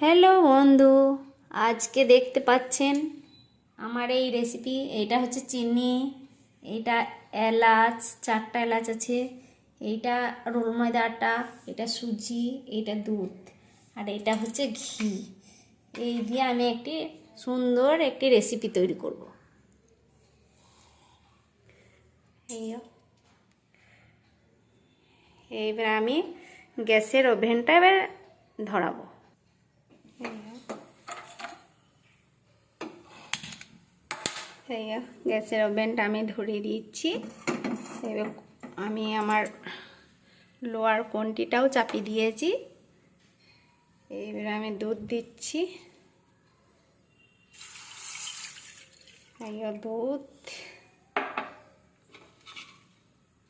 Hello বন্ধু, আজকে দেখতে পাচ্ছেন আমার এই রেসিপি এইটা হচ্ছে চিনি, এইটা এলাচ, চারটা এলাচ আছে, এইটা রোল ময়দা আটা, এটা সুজি, এইটা দুধ, আর এটা হচ্ছে ঘি। এই দিয়ে আমি একটি সুন্দর একটি রেসিপি তৈরি করব। এইবার আমি গ্যাসের ওভেনটা এবার ধরাবো। এই গ্যাসের ওভেনটা আমি ধরিয়ে দিচ্ছি। এবার আমি আমার লোয়ার কোনটিটাও চাপিয়ে দিয়েছি। এইবার আমি দুধ দিচ্ছি। দুধ।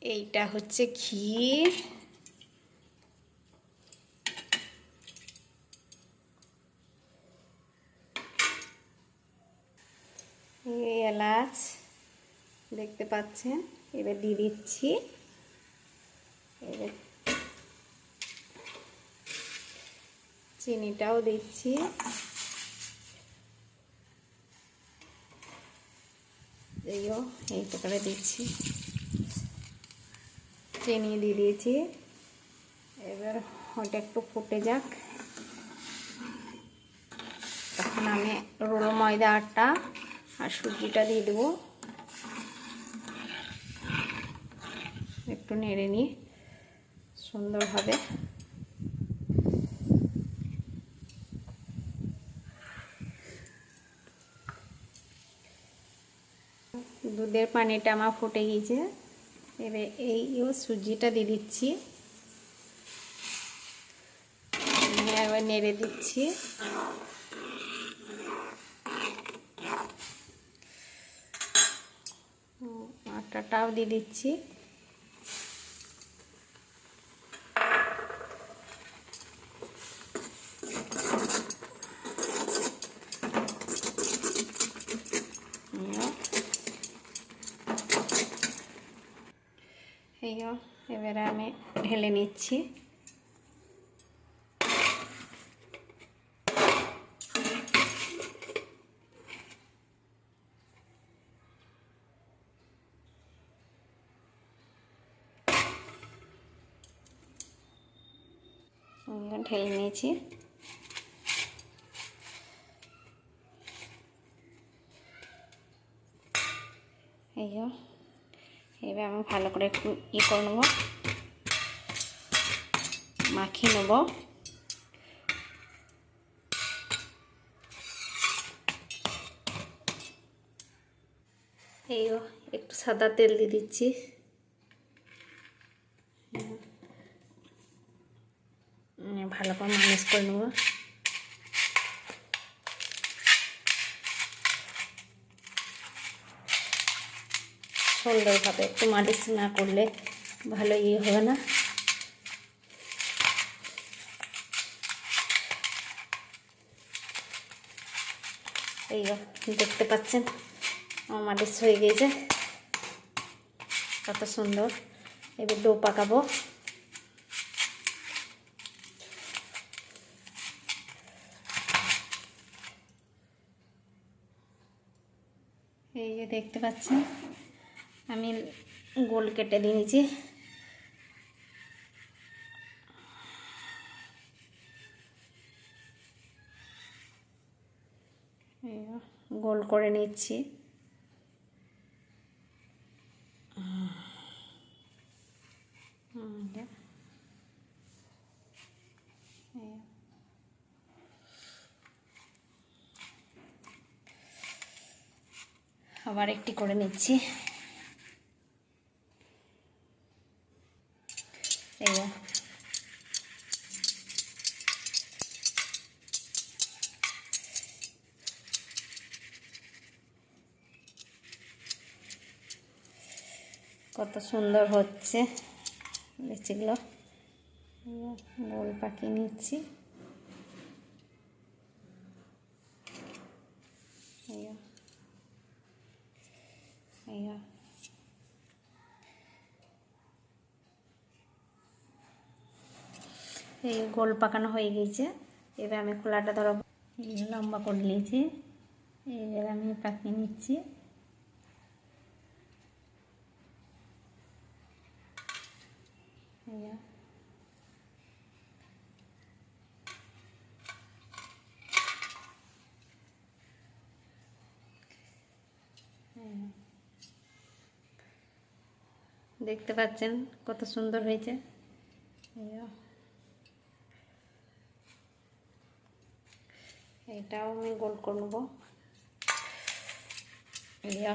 এইটা হচ্ছে ঘি এই এলাচ দেখতে পাচ্ছেন। এবার দিয়ে দিচ্ছি। এবার চিনিটাও দিচ্ছি। এইও, এই প্রকারে দিচ্ছি। চিনি দিয়ে দিয়েছি। এবার ওটা একটু ফুটে যাক। তখন আমি রোল ময়দা আটা আর সুজিটা দিয়ে দেবো। একটু নেড়ে নিয়ে সুন্দরভাবে দুধের পানিটা আমার ফুটে গিয়েছে। এবার এই সুজিটা দিয়ে দিচ্ছি। একবার নেড়ে দিচ্ছি। আটাটাও দিয়ে দিচ্ছি। এবারে আমি ঢেলে নিচ্ছি। ঢেলে নিয়েছি। এই এবার আমি ভালো করে একটু ই করে নেব। মাখিয়ে নেব। এই একটু সাদা তেল দিয়ে দিচ্ছি। ভালো করে মালিশ করে নেব। সুন্দরভাবে একটু মালিশ না করলে ভালো ইয়ে হবে না। এই দেখতে পাচ্ছেন? আমার মালিশ হয়ে গিয়েছে। কত সুন্দর। এবার ডো পাকাবো। এই দেখতে পাচ্ছেন আমি গোল কেটে যে গোল করে নিচ্ছি হুম, এই যে। এই যে। আবার একটি করে নিচ্ছি। কত সুন্দর হচ্ছে। লিচিগুলো। গোল পাকিয়ে নিচ্ছি এই যে। যে। এই গোল পাকানো হয়ে গেছে এবার আমি খোলাটা ধরো লম্বা করে নিয়েছি এবার আমি পাকিয়ে নিচ্ছি যে। দেখতে পাচ্ছেন কত সুন্দর হয়েছে। এটাও আমি গোল করে নেব এই যে।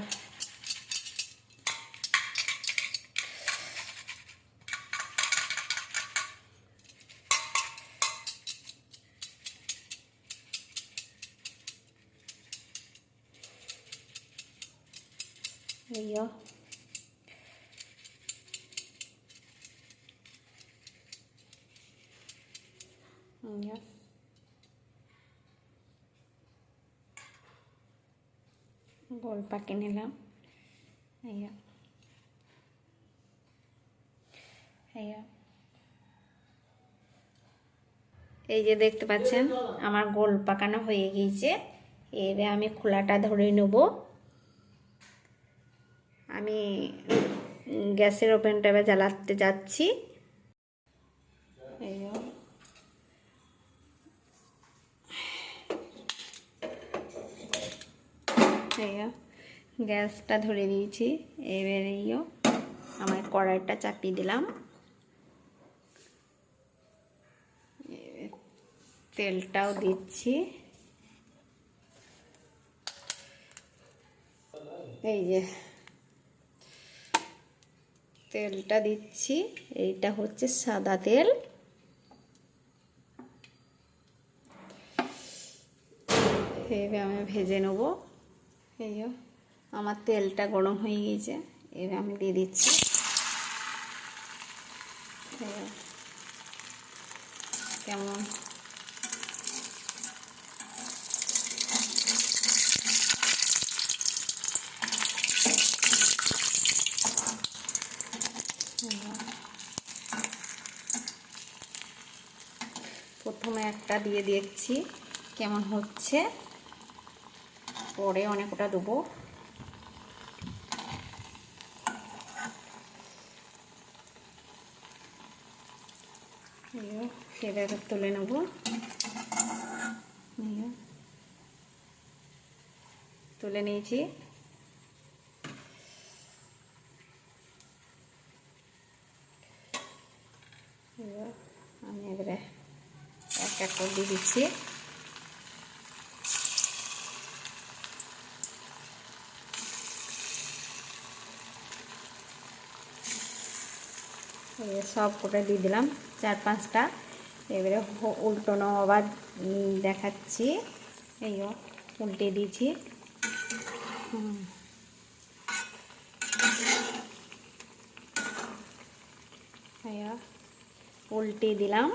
এই যে। এই যে। গোল পাকে নিলাম। এই যে। এই যে। দেখতে পাচ্ছেন, আমার গোল পাকানো হয়ে গিয়েছে। এবারে আমি খোলাটা ধরে নেব। আমি গ্যাসের ওভেনটা এবার জ্বালাতে যাচ্ছি। এই যে। এই যে, গ্যাসটা ধরে দিয়েছি এবারে ইয়ো আমার কড়াইটা চাপিয়ে দিলাম। তেলটাও দিচ্ছি। এই যে তেলটা দিচ্ছি। এইটা হচ্ছে সাদা তেল। এবার আমি ভেজে নেব। এই আমার তেলটা গরম হয়ে গিয়েছে এবার আমি দিয়ে দিচ্ছি কেমন। প্রথমে একটা দিয়ে দেখছি কেমন হচ্ছে পরে অনেকটা দেবো। সেটা তুলে নেব। তুলে নিয়েছি। আমি এবারে এক এক করে দিয়ে দিচ্ছি। সব কটা দিয়ে দিলাম, চার পাঁচটা। এবারে উল্টোনো আবার দেখাচ্ছি। এই উল্টে দিয়েছি। উল্টে দিলাম।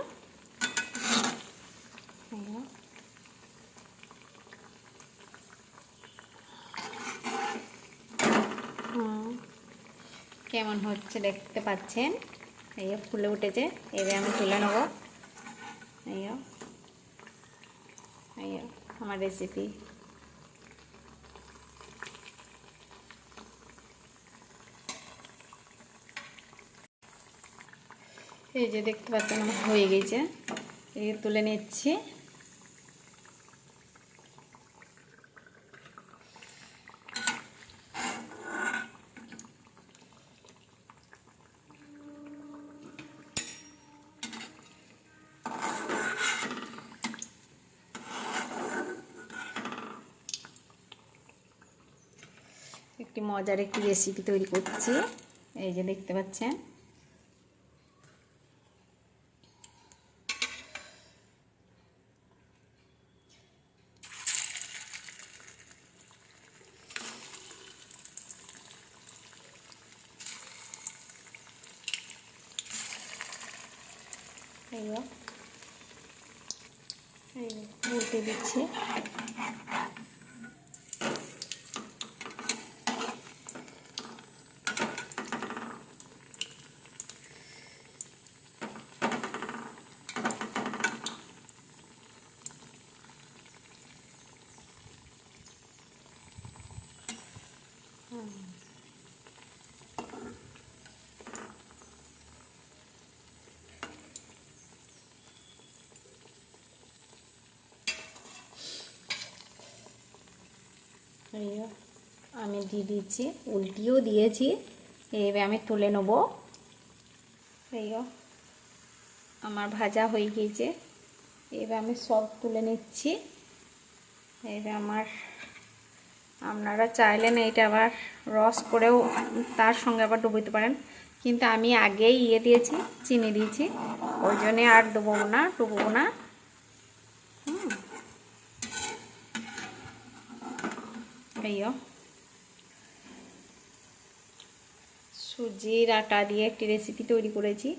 কেমন হচ্ছে দেখতে পাচ্ছেন? এই ফুলে উঠেছে, এবার আমি তুলে নেব। এই। এই আমার রেসিপি এই যে দেখতে পাচ্ছেন, আমার হয়ে গেছে। এই তুলে নিচ্ছি। একটি মজার একটি রেসিপি তৈরি করছি এই যে দেখতে পাচ্ছেন এই যে। এই উল্টে দিচ্ছি এই যে আমি দিয়ে দিচ্ছি, উল্টিও দিয়েছি। এইভাবে আমি তুলে নেব। এই আমার ভাজা হয়ে গিয়েছে। এবার আমি সব তুলে নিচ্ছি। এইভাবে আমার, আপনারা চাইলেন এইটা আবার রস করেও তার সঙ্গে আবার ডুবোতে পারেন। কিন্তু আমি আগেই ইয়ে দিয়েছি, চিনি দিয়েছি। ওই জন্যে আর ডুবো না ডুবো না। এইও সুজির আটা দিয়ে একটি রেসিপি তৈরি করেছি।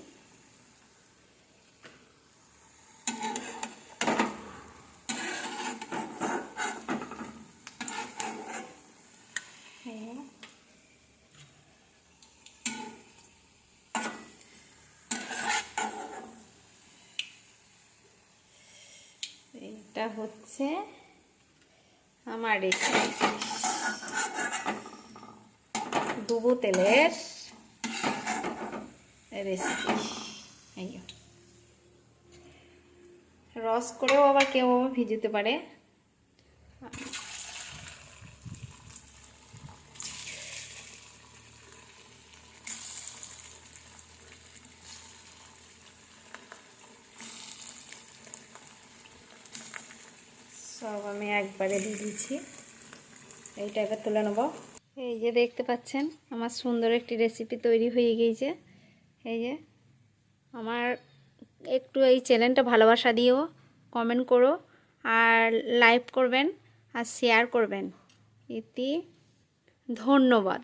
এই যে। এইটা হচ্ছে আমার রেসিপি ডুবো তেলের রেসিপি রস করেও আবার কেউ আবার ভিজতে পারে সব আমি একবারে দিয়ে দিচ্ছি। এইটা এবার তুলে নেব। এই যে দেখতে পাচ্ছেন, আমার সুন্দর একটি রেসিপি তৈরি হয়ে গিয়েছে। এই যে, আমার একটু এই চ্যানেলটা ভালোবাসা দিও কমেন্ট করো, আর লাইক করবেন, আর শেয়ার করবেন। ইতি ধন্যবাদ।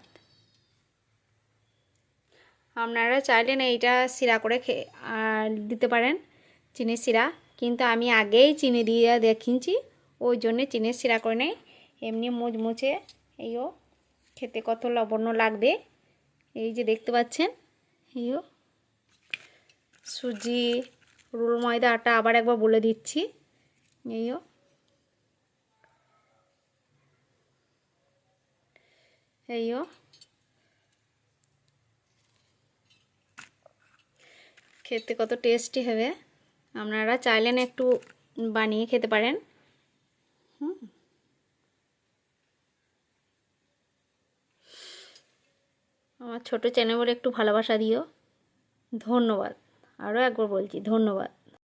আপনারা চাইলেন এইটা শিরা করে খেয়ে আর দিতে পারেন চিনি শিরা। কিন্তু আমি আগেই চিনি দিয়ে দেখিয়েছি, ওই জন্যে চিনির শিরা করে নেই। এমনি মুচমুচে, এইও খেতে কত লবণ্য লাগবে? এই যে দেখতে পাচ্ছেন এইও সুজি, রোল ময়দা, আটা আবার একবার বলে দিচ্ছি এইও এইও খেতে কত টেস্টি হবে। আপনারা চাইলেন একটু বানিয়ে খেতে পারেন। হুম। আমার ছোট চ্যানেল বলে একটু ভালোবাসা দিও। ধন্যবাদ। আরও একবার বলছি ধন্যবাদ।